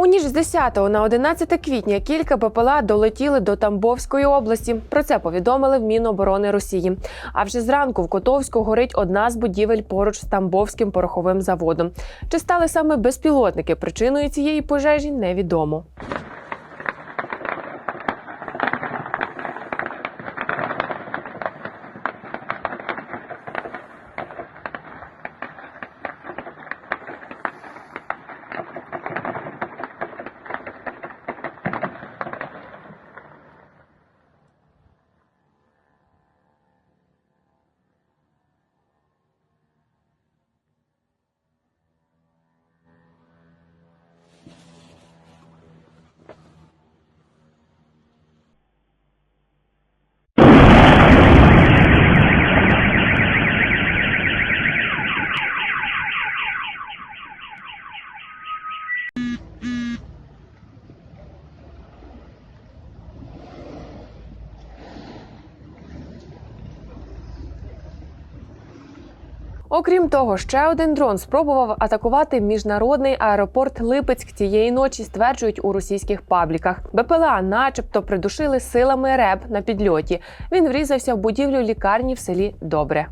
У ніж з 10 на 11 квітня кілька БПЛА долетіли до Тамбовської області. Про це повідомили в Міноборони Росії. А вже зранку в Котовську горить одна з будівель поруч з Тамбовським пороховим заводом. Чи стали саме безпілотники причиною цієї пожежі, невідомо. Окрім того, ще один дрон спробував атакувати міжнародний аеропорт Липецьк цієї ночі, стверджують у російських пабліках. БПЛА, начебто, придушили силами РЕБ на підльоті. Він врізався в будівлю лікарні в селі Добре.